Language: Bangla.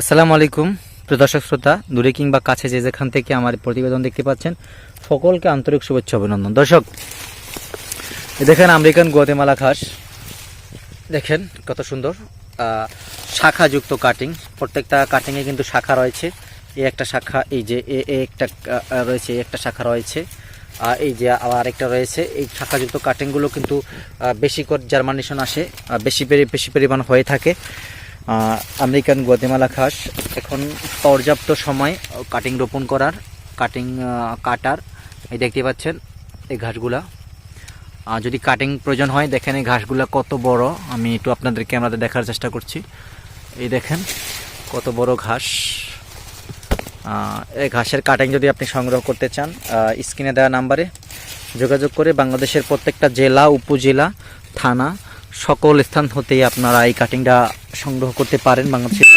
আসসালামু আলাইকুম, প্রিয় দর্শক শ্রোতা। দূরে কিংবা কাছে যে যেখান থেকে আমার প্রতিবেদন দেখতে পাচ্ছেন, সকলকে আন্তরিক শুভেচ্ছা অভিনন্দন। দর্শক দেখেন আমেরিকান গুয়াতেমালা ঘাস দেখেন কত সুন্দর শাখাযুক্ত কাটিং প্রত্যেকটা কাটিংয়ে কিন্তু শাখা রয়েছে। এই একটা শাখা, এই যে এ একটা রয়েছে একটা শাখা রয়েছে। আর এই যে আবার একটা রয়েছে। এই শাখাযুক্ত কাটিংগুলো কিন্তু বেশি করে জার্মানেশন আসে বেশি বেশি পরিমাণ হয়ে থাকে। আমেরিকান গুয়াতেমালা ঘাস এখন পর্যাপ্ত সময় কাটিং রোপণ করার কাটিং কাটার। এই দেখতে পাচ্ছেন এই ঘাসগুলা। যদি কাটিং প্রয়োজন হয়, দেখেন এই ঘাসগুলা কত বড়। আমি একটু আপনাদের ক্যামেরাতে দেখার চেষ্টা করছি। এই দেখেন কত বড় ঘাস। এই ঘাসের কাটিং যদি আপনি সংগ্রহ করতে চান স্ক্রিনে দেওয়া নাম্বারে যোগাযোগ করে বাংলাদেশের প্রত্যেকটা জেলা, উপজেলা, থানা, সকল স্থান হতেই আপনারা এই কাটিংটা সংগ্রহ করতে পারেন বাংলাদেশের